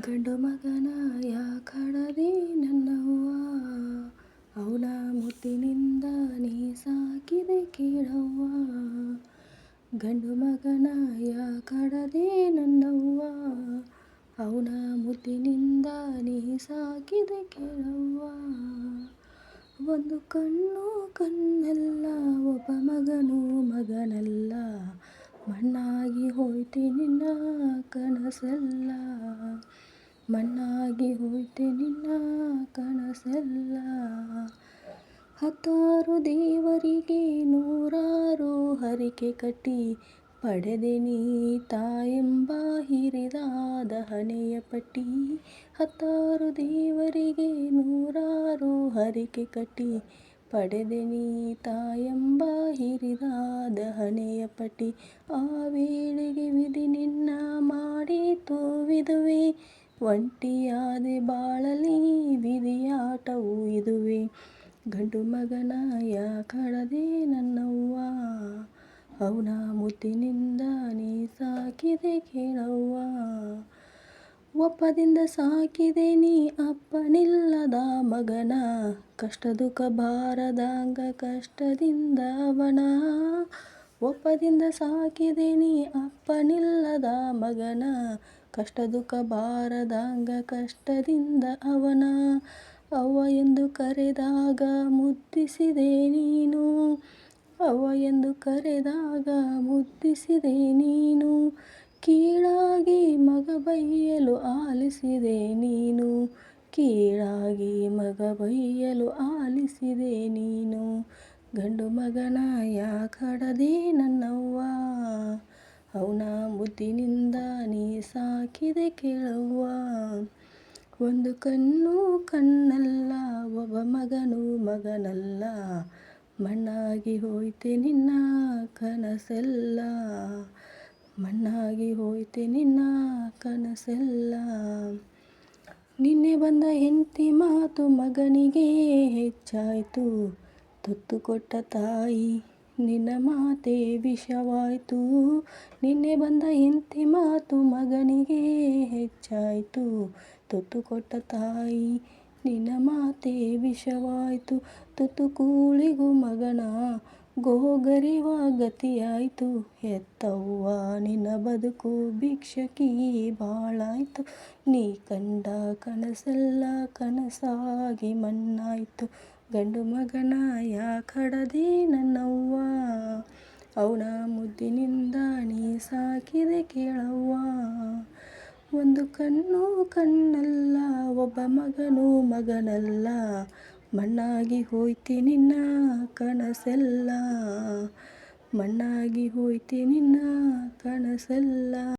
ಗಂಡು ಮಗನ ಯಾಕಡದೆ ನನ್ನವ್ವ? ಅವನ ಮುತ್ತಿನಿಂದ ನೀ ಸಾಕಿದೆ ಕೇಳವ್ವ. ಗಂಡು ಮಗನ ಯಾಕಡದೆ ನನ್ನವ್ವ? ಅವನ ಮುತ್ತಿನಿಂದ ನೀ ಸಾಕಿದೆ ಕೇಳವ್ವ. ಒಂದು ಕಣ್ಣು ಕಣ್ಣಲ್ಲ, ಒಬ್ಬ ಮಗನು ಮಗನಲ್ಲ. ಮಣ್ಣಾಗಿ ಹೋಯ್ತೀನಿ ನಿನ್ನ ಕನಸೆಲ್ಲ. ಮಣ್ಣಾಗಿ ಹೋಯ್ತೆ ನಿನ್ನ ಕನಸೆಲ್ಲ. ಹತ್ತಾರು ದೇವರಿಗೆ ನೂರಾರು ಹರಿಕೆ ಕಟ್ಟಿ, ಪಡೆದೆ ನೀ ತಾಯೆಂಬ ಹಿರಿದಾದ ಹಣೆಯ ಪಟ್ಟಿ. ಹತ್ತಾರು ದೇವರಿಗೆ ನೂರಾರು ಹರಿಕೆ ಕಟ್ಟಿ, ಪಡೆದೆ ನೀ ತಾಯೆಂಬ ಹಿರಿದಾದ ಹಣೆಯ ಪಟ್ಟಿ. ಆ ವೇಳೆಗೆ ವಿಧಿ ನಿನ್ನ ಮಾಡಿ ವಿಧುವೆ ಒಂಟಿಯಾದೆ ಬಾಳಲಿ ವಿಧಿಯಾಟವು ಇದುವೆ. ಗಂಡು ಮಗನ ಯಾಕಳದೆ ನನ್ನವ್ವ? ಅವನ ಮುತ್ತಿನಿಂದ ನೀ ಸಾಕಿದೆ ಕೇಳವ್ವ. ಒಪ್ಪದಿಂದ ಸಾಕಿದೆ ನೀ ಅಪ್ಪನಿಲ್ಲದ ಮಗನ? ಕಷ್ಟ ದುಃಖ ಬಾರದಂಗ ಕಷ್ಟದಿಂದ ಅವನ? ಒಪ್ಪದಿಂದ ಸಾಕಿದೆ ನೀ ಅಪ್ಪನಿಲ್ಲದ ಮಗನ? ಕಷ್ಟ ದುಃಖ ಬಾರದಾಗ ಕಷ್ಟದಿಂದ ಅವನ ಅವ್ವ ಎಂದು ಕರೆದಾಗ ಮುದ್ದಿಸಿದೆ ನೀನು. ಅವ್ವ ಎಂದು ಕರೆದಾಗ ಮುದ್ದಿಸಿದೆ ನೀನು. ಕೀಳಾಗಿ ಮಗ ಬೈಯಲು ಆಲಿಸಿದೆ ನೀನು. ಕೀಳಾಗಿ ಮಗ ಬೈಯಲು ಆಲಿಸಿದೆ ನೀನು. ಗಂಡು ಮಗನ ಯಾಕಡದೆ ನನ್ನವ್ವ ಅವನ ಬುದ್ಧಿನಿಂದ ನೀ ಸಾಕಿದೆ ಕೇಳವ್ವ ಒಂದು ಕಣ್ಣು ಕಣ್ಣಲ್ಲ, ಒಬ್ಬ ಮಗನು ಮಗನಲ್ಲ. ಮಣ್ಣಾಗಿ ಹೋಯ್ತೆ ನಿನ್ನ ಕನಸೆಲ್ಲ. ಮಣ್ಣಾಗಿ ಹೋಯ್ತೆ ನಿನ್ನ ಕನಸೆಲ್ಲ. ನಿನ್ನೆ ಬಂದ ಹೆಂಡತಿ ಮಾತು ಮಗನಿಗೆ ಹೆಚ್ಚಾಯಿತು. ತುತ್ತು ಕೊಟ್ಟ ತಾಯಿ ನಿನ್ನ ಮಾತೆ ವಿಷವಾಯಿತು. ನಿನ್ನೆ ಬಂದ ಇಂತಿ ಮಾತು ಮಗನಿಗೆ ಹೆಚ್ಚಾಯಿತು. ತುತ್ತು ಕೊಟ್ಟ ತಾಯಿ ನಿನ್ನ ಮಾತೆ ವಿಷವಾಯಿತು. ತುತ್ತು ಕೂಳಿಗೂ ಮಗನ ಗೋಗರೆವ ಗತಿಯಾಯಿತು ಹೆತ್ತವ್ವ ನಿನ್ನ ಬದುಕು ಭಿಕ್ಷಕಿ ಬಾಳಾಯ್ತು, ನೀ ಕಂಡ ಕನಸೆಲ್ಲ ಕನಸಾಗಿ ಮಣ್ಣಾಯ್ತು, ಗಂಡು ಮಗನ ಯಾ ಕಡದಿ ನನ್ನವ್ವ, ಅವನ ಮುದ್ದಿನಿಂದ ನೀ ಸಾಕಿದೆ ಕೇಳವ್ವ. ಒಂದು ಕಣ್ಣು ಕಣ್ಣಲ್ಲ, ಒಬ್ಬ ಮಗನು ಮಗನಲ್ಲ ಮಣ್ಣಾಗಿ ಹೋಯ್ತಿ ನಿನ್ನ ಕನಸೆಲ್ಲ. ಮಣ್ಣಾಗಿ ಹೋಯ್ತಿ ನಿನ್ನ ಕನಸೆಲ್ಲ.